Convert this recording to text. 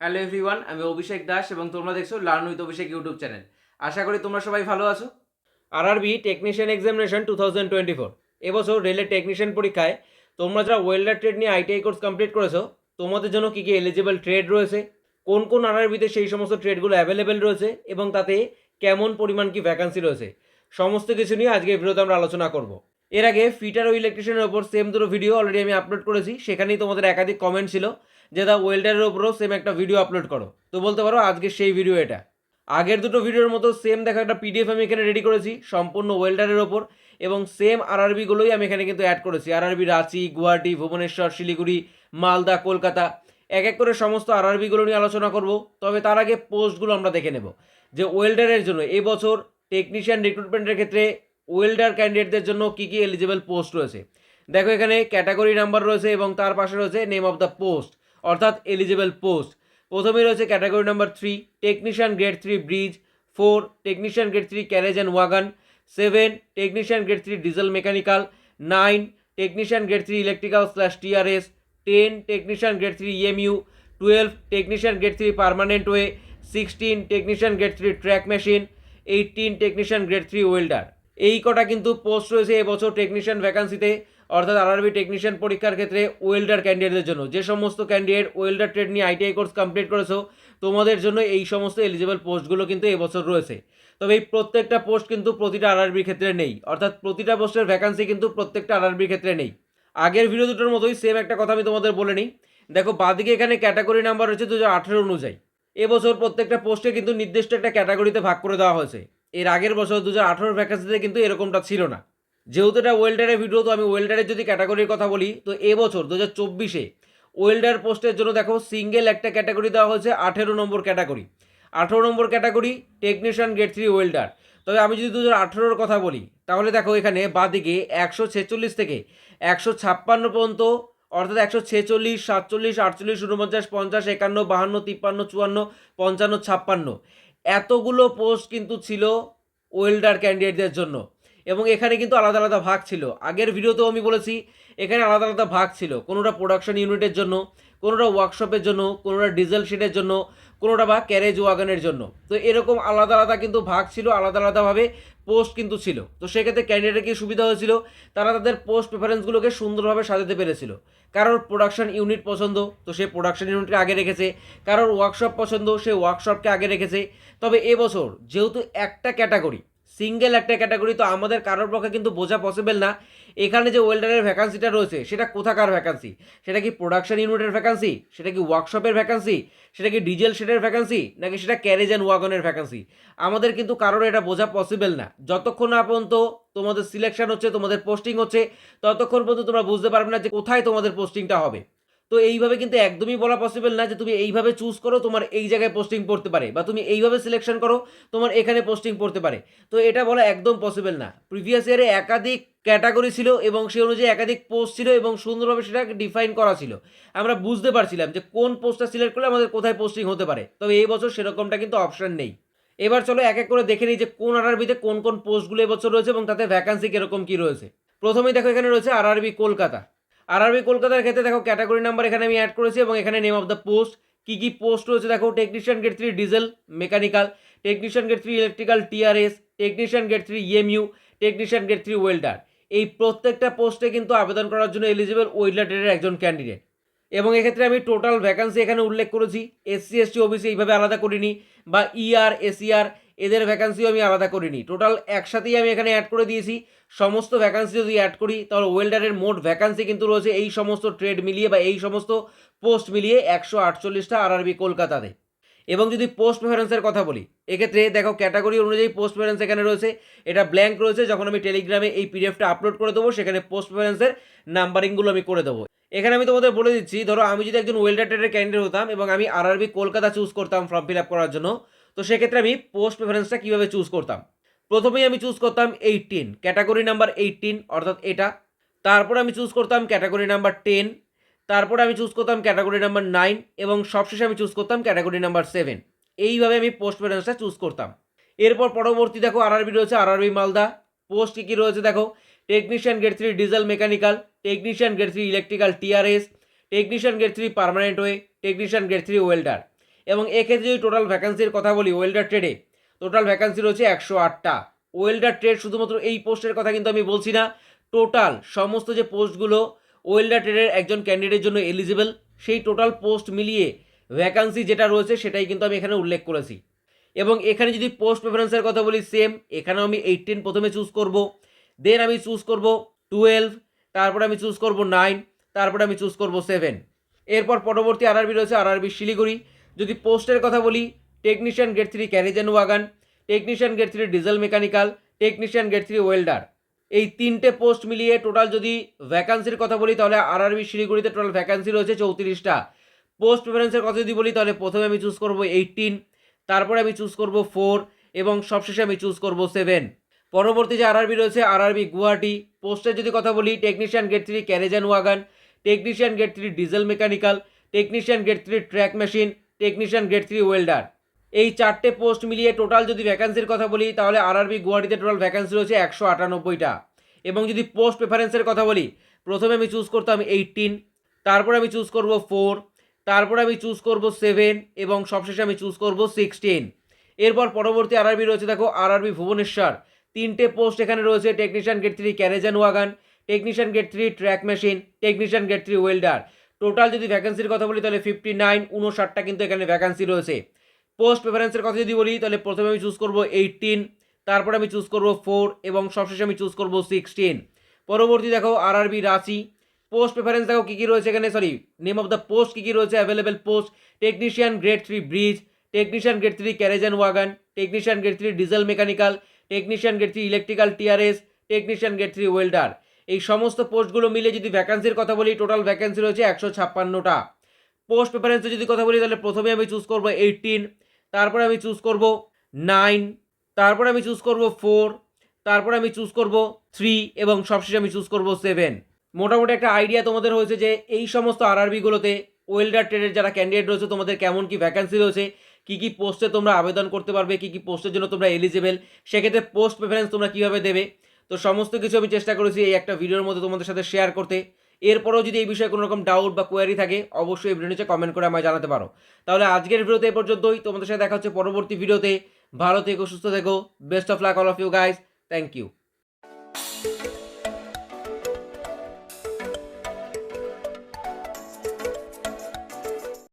Hello everyone, আমি অভিষেক দাস এবং তোমরা দেখছ learn with Abhishek YouTube channel. আশা করি তোমরা সবাই ভালো আছো। RRB technician examination two thousand twenty four এবছর রেলের টেকনিশিয়ান পরীক্ষায় তোমরা যারা ওয়েল্ডার ট্রেড নিয়ে আইটিআই কোর্স কমপ্লিট করেছ, তোমাদের জন্য কী কী এলিজিবল ট্রেড রয়েছে, কোন কোন আরআরবিতে সেই সমস্ত ট্রেডগুলো অ্যাভেলেবেল রয়েছে এবং তাতে কেমন পরিমাণ কি ভ্যাকান্সি রয়েছে, সমস্ত কিছু নিয়ে আজকে ভিডিওতে আমরা আলোচনা করব। এর আগে ফিটার ও ইলেকট্রিশিয়ানের ওপর সেম দুটো ভিডিও অলরেডি আমি আপলোড করেছি, সেখানেই তোমাদের একাধিক কমেন্ট ছিল। যে দা ওয়েল্ডারের ওপরও সেম একটা ভিডিও আপলোড করো। তো বলতে পারো আজকে সেই ভিডিও এটা। আগের দুটো ভিডিওর মতো সেম দেখা একটা পিডিএফ আমি এখানে রেডি করেছি, সম্পূর্ণ ওয়েল্ডারের ওপর এবং সেম আরআরবিগুলোই আমি এখানে কিন্তু অ্যাড করেছি। আরআরবি রাঁচি, গুয়াহাটি, ভুবনেশ্বর, শিলিগুড়ি, মালদা, কলকাতা। এক এক করে সমস্ত আরআরবিগুলো নিয়ে আলোচনা করব, তবে তার আগে পোস্টগুলো আমরা দেখে নেব। যে ওয়েল্ডারের জন্য এবছর টেকনিশিয়ান রিক্রুটমেন্টের ক্ষেত্রে ওয়েল্ডার ক্যান্ডিডেটদের জন্য কী কী এলিজিবল পোস্ট রয়েছে। দেখো এখানে ক্যাটাগরি নাম্বার রয়েছে এবং তার পাশে রয়েছে নেম অফ দ্য পোস্ট অর্থাৎ এলিজিবল পোস্ট প্রথমেই রয়েছে category number three technician grade three bridge four technician grade three carriage and wagon seven technician grade three diesel mechanical nine technician grade three electrical slash TRS ten technician grade three EMU twelve technician grade three permanent way sixteen technician grade three track machine eighteen technician grade three welder এই কটা কিন্তু post রয়েছে এবছর technician ভ্যাকান্সিতে অর্থাৎ RRB technician পরীক্ষার ক্ষেত্রে welder ক্যান্ডিডেটদের জন্য। যে সমস্ত ক্যান্ডিডেট ওয়েল্ডার ট্রেড নিয়ে আইটিআই কোর্স কমপ্লিট করেছ, তোমাদের জন্য এই সমস্ত এলিজিবল পোস্টগুলো কিন্তু এবছর রয়েছে। তবে এই প্রত্যেকটা পোস্ট কিন্তু প্রতিটা আরআরবির ক্ষেত্রে নেই। অর্থাৎ প্রতিটা পোস্টের ভ্যাকান্সি কিন্তু প্রত্যেকটা আরআরবির ক্ষেত্রে নেই। আগের ভিডিও দুটোর মতোই সেম একটা কথা আমি তোমাদের বলে নিই। দেখো, বাদিকে এখানে ক্যাটাগরি নাম্বার রয়েছে দু হাজার আঠেরো অনুযায়ী। এবছর প্রত্যেকটা পোস্টে কিন্তু নির্দিষ্ট একটা ক্যাটাগরিতে ভাগ করে দেওয়া হয়েছে। এর আগের বছর দু হাজার আঠেরোর ভ্যাকান্সিতে কিন্তু এরকমটা ছিল না। যেহেতু এটা ওয়েল্ডারের ভিডিও তো আমি ওয়েল্ডারের যদি ক্যাটাগরির কথা বলি, তো এবছর দু হাজার চব্বিশে ওয়েল্ডার পোস্টের জন্য দেখো সিঙ্গেল একটা ক্যাটাগরি দেওয়া হয়েছে, আঠেরো নম্বর ক্যাটাগরি আঠেরো নম্বর category technician grade three welder তবে আমি যদি দু হাজার কথা বলি, তাহলে দেখো এখানে বাদিকে একশো ছেচল্লিশ থেকে একশো ছাপ্পান্ন পর্যন্ত, অর্থাৎ একশো ছেচল্লিশ, সাতচল্লিশ, আটচল্লিশ উনপঞ্চাশ পঞ্চাশ, একান্ন, বাহান্ন, তিপ্পান্ন, চুয়ান্ন, পঞ্চান্ন, ছাপ্পান্ন। এতগুলো পোস্ট কিন্তু ছিল ওয়েল্ডার ক্যান্ডিডেটদের জন্য। এবং এখানে কিন্তু আলাদা আলাদা ভাগ ছিল। আগের ভিডিওতেও আমি বলেছি, এখানে আলাদা আলাদা ভাগ ছিল। কোনোটা প্রোডাকশন ইউনিটের জন্য, কোনোটা ওয়ার্কশপের জন্য, কোনোটা ডিজেল শিটের জন্য, কোনোটা বা ক্যারেজ ওয়াগানের জন্য। তো এরকম আলাদা আলাদা কিন্তু ভাগ ছিল, আলাদা আলাদাভাবে পোস্ট কিন্তু ছিল। তো সেক্ষেত্রে ক্যান্ডিডেটের কি সুবিধা হয়েছিল? তারা তাদের পোস্ট প্রেফারেন্সগুলোকে সুন্দরভাবে সাজাতে পেরেছিল। কারোর প্রোডাকশন ইউনিট পছন্দ, তো সে প্রোডাকশন ইউনিটকে আগে রেখেছে। কারোর ওয়ার্কশপ পছন্দ, সে ওয়ার্কশপকে আগে রেখেছে। তবে এবছর যেহেতু একটা ক্যাটাগরি সিঙ্গেল একটা ক্যাটাগরি, তো আমাদের কারোর পক্ষে কিন্তু বোঝা পসিবল না। এখানে যে ওয়েল্ডারের ভ্যাকান্সিটা রয়েছে, সেটা কোথাকার ভ্যাকান্সি সেটা কি প্রোডাকশন ইউনিটের ভ্যাকান্সি সেটা কি ওয়ার্কশপের ভ্যাকান্সি সেটা কি ডিজেল শেডের ভ্যাকান্সি নাকি সেটা ক্যারেজ অ্যান্ড ওয়াগনের ভ্যাকান্সি আমাদের কিন্তু কারোর এটা বোঝা পসিবল না। যতক্ষণ না পর্যন্ত তোমাদের সিলেকশন হচ্ছে, তোমাদের পোস্টিং হচ্ছে, ততক্ষণ পর্যন্ত তোমরা বুঝতে পারবে না যে কোথায় তোমাদের পোস্টিংটা হবে। তো এইভাবে কিন্তু একদমই বলা পসিবল না যে তুমি এইভাবে চুজ করো তোমার এই জায়গায় পোস্টিং পড়তে পারে বা তুমি এইভাবে সিলেকশন করো তোমার এখানে পোস্টিং পড়তে পারে। তো এটা বলা একদম পসিবল না। প্রিভিয়াস ইয়ারে একাধিক ক্যাটাগরি ছিল এবং সেই অনুযায়ী একাধিক পোস্ট ছিল এবং সুন্দরভাবে সেটা ডিফাইন করা ছিল। আমরা বুঝতে পারছিলাম যে কোন পোস্টটা সিলেক্ট করলে আমাদের কোথায় পোস্টিং হতে পারে। তবে এই বছর সেরকমটা কিন্তু অপশন নেই। এবার চলো এক এক করে দেখে নিই যে কোন আরআরবিতে কোন কোন পোস্টগুলো এবছর রয়েছে এবং তাতে ভ্যাকান্সি কীরকম কী রয়েছে। প্রথমেই দেখো এখানে রয়েছে আরআরবি কলকাতা। আরআরবি কলকাতার ক্ষেত্রে দেখো ক্যাটাগরি নাম্বার এখানে আমি অ্যাড করেছি এবং এখানে নেম অফ দ্য পোস্ট কী কী পোস্ট রয়েছে দেখো technician grade three diesel mechanical technician grade three electrical TRS technician grade three EMU technician grade three welder এই প্রত্যেকটা পোস্টে কিন্তু আবেদন করার জন্য এলিজিবল ওয়েল্ডার একজন ক্যান্ডিডেট এবং এক্ষেত্রে আমি টোটাল ভ্যাকান্সি এখানে উল্লেখ করেছি এসসি এসটি ওবিসি এইভাবে আলাদা করিনি, বা E ইআর এসিআর এদের ভ্যাকান্সিও আমি আলাদা করিনি। টোটাল একসাথেই আমি এখানে অ্যাড করে দিয়েছি। সমস্ত ভ্যাকান্সি যদি অ্যাড করি, তাহলে ওয়েল্ডারের মোট ভ্যাকান্সি কিন্তু রয়েছে এই সমস্ত ট্রেড মিলিয়ে বা এই সমস্ত পোস্ট মিলিয়ে একশো আটচল্লিশটা আরআরবি কলকাতাতে। এবং যদি পোস্ট প্রেফারেন্সের কথা বলি, এক্ষেত্রে দেখো ক্যাটাগরি অনুযায়ী পোস্ট প্রেফারেন্স এখানে রয়েছে। এটা ব্ল্যাঙ্ক রয়েছে, যখন আমি টেলিগ্রামে এই পিডিএফটা আপলোড করে দেবো, সেখানে পোস্ট প্রেফারেন্সের নাম্বারিংগুলো আমি করে দেবো। এখানে আমি তোমাদের বলে দিচ্ছি, ধরো আমি যদি একজন ওয়েল্ডার ট্রেডের ক্যান্ডিডেট হতাম এবং আমি আরআরবি কলকাতা চুজ করতাম ফর্ম ফিল আপ করার জন্য তো সেক্ষেত্রে আমি পোস্ট প্রেফারেন্সটা কীভাবে চুজ করতাম? প্রথমেই আমি চুজ করতাম এইটিন ক্যাটাগরি নাম্বার এইটিন অর্থাৎ এটা। তারপর আমি চুজ করতাম ক্যাটাগরি নাম্বার টেন তারপরে আমি চুজ করতাম ক্যাটাগরি নাম্বার নাইন এবং সবশেষে আমি চুজ করতাম ক্যাটাগরি নাম্বার সেভেন এইভাবে আমি পোস্ট প্রেফারেন্সটা চুজ করতাম। এরপর পরবর্তী দেখো আরআরবি রয়েছে আরআরবি মালদা। পোস্ট কী কী রয়েছে দেখো? Technician grade three diesel mechanical technician grade three electrical TRS technician grade three permanent way technician grade three welder এবং এক্ষেত্রে যদি টোটাল ভ্যাকান্সির কথা বলি ওয়েল্ডার ট্রেডে টোটাল ভ্যাকান্সি রয়েছে একশো আটটা। ওয়েল্ডার ট্রেড শুধুমাত্র এই পোস্টের কথা কিন্তু আমি বলছি না টোটাল সমস্ত যে পোস্টগুলো ওয়েল্ডার ট্রেডের একজন ক্যান্ডিডেটের জন্য এলিজিবল সেই টোটাল পোস্ট মিলিয়ে ভ্যাকান্সি যেটা রয়েছে সেটাই কিন্তু আমি এখানে উল্লেখ করেছি। এবং এখানে যদি পোস্ট প্রেফারেন্সের কথা বলি সেম এখানেও আমি এইটিন প্রথমে চুজ করব দেন আমি চুজ করব টুয়েলভ তারপরে আমি চুজ করব নাইন তারপরে আমি চুজ করব সেভেন এরপর পরবর্তী আরআরবি রয়েছে আরআরবি শিলিগুড়ি যদি পোস্টের কথা বলি technician grade three carriage and wagon technician grade three diesel mechanical technician grade three welder এই তিনটে পোস্ট মিলিয়ে টোটাল যদি ভ্যাকান্সির কথা বলি, তাহলে আরআরবি শিলিগুড়িতে টোটাল ভ্যাকান্সি রয়েছে চৌত্রিশটা। পোস্ট প্রেফারেন্সের কথা যদি বলি, তাহলে প্রথমে আমি চুজ করব এইটিন তারপরে আমি চুজ করব ফোর এবং সবশেষে আমি চুজ করব সেভেন পরবর্তী যে আরআরবি রয়েছে আরআরবি গুয়াহাটি। পোস্টের যদি কথা বলি technician grade three carriage and wagon technician grade three diesel mechanical technician grade three track machine technician grade three welder এই চারটে পোস্ট মিলিয়ে টোটাল যদি ভ্যাকান্সির কথা বলি, তাহলে আরআরবি গুয়াহাটিতে টোটাল ভ্যাকান্সি রয়েছে একশো আটানব্বইটা। এবং যদি পোস্ট প্রেফারেন্সের কথা বলি, প্রথমে আমি চুজ করতাম এইটিন তারপর আমি চুজ করব ফোর তারপর আমি চুজ করব সেভেন এবং সবশেষে আমি চুজ করব সিক্সটিন এরপর পরবর্তী আরআরবি রয়েছে, দেখো আরআরবি ভুবনেশ্বর। তিনটে পোস্ট এখানে রয়েছে technician grade three carriage and wagon technician grade three track machine technician grade three welder total যদি ভ্যাকেন্সির কথা বলি, তাহলে ফিফটি নাইন উনষাটটা কিন্তু এখানে ভ্যাকেন্সি রয়েছে। পোস্ট প্রেফারেন্সের কথা যদি বলি, তাহলে প্রথমে আমি চুজ করব এইটিন তারপরে আমি চুজ করব ফোর এবং সবশেষে আমি চুজ করব সিক্সটিন পরবর্তী দেখো আরআরবি রাঁচি পোস্ট প্রেফারেন্স দেখো কী কী রয়েছে এখানে? Sorry name of the post কী কী রয়েছে? Available post technician grade three bridge technician grade three carriage and wagon technician grade three diesel mechanical technician grade three electrical TRS technician grade three welder এই সমস্ত পোস্টগুলো মিলে যদি ভ্যাকান্সির কথা বলি total vacancy রয়েছে একশো ছাপ্পান্নটা। পোস্ট প্রেফারেন্সে যদি কথা বলি, তাহলে প্রথমে আমি চুজ করব এইটিন তারপরে আমি চুজ করব নাইন তারপরে আমি চুজ করব ফোর তারপরে আমি চুজ করব থ্রি এবং সবশেষে আমি চুজ করব সেভেন মোটামুটি একটা আইডিয়া তোমাদের হয়েছে যে এই সমস্ত আরআরবিগুলোতে ওয়েল্ডার ট্রেডের যারা ক্যান্ডিডেট রয়েছে, তোমাদের কেমন কি ভ্যাকান্সি রয়েছে, কী কী পোস্টে তোমরা আবেদন করতে পারবে, কী কী পোস্টের জন্য তোমরা এলিজিবল সেক্ষেত্রে পোস্ট প্রেফারেন্স তোমরা কীভাবে দেবে? তো সমস্ত কিছু আমি চেষ্টা করেছি এই একটা ভিডিওর মধ্যে তোমাদের সাথে শেয়ার করতে। এরপরেও যদি এই বিষয়ে কোনো রকম ডাউট বা কোয়ারি থাকে, অবশ্যই ভিডিও নিচে কমেন্ট করে আমায় জানাতে পারো। তাহলে আজকের ভিডিওতে এ পর্যন্তই। তোমাদের সাথে দেখা হচ্ছে পরবর্তী ভিডিওতে ভালো থেকো, সুস্থ থেকো। Best of luck all of you guys thank you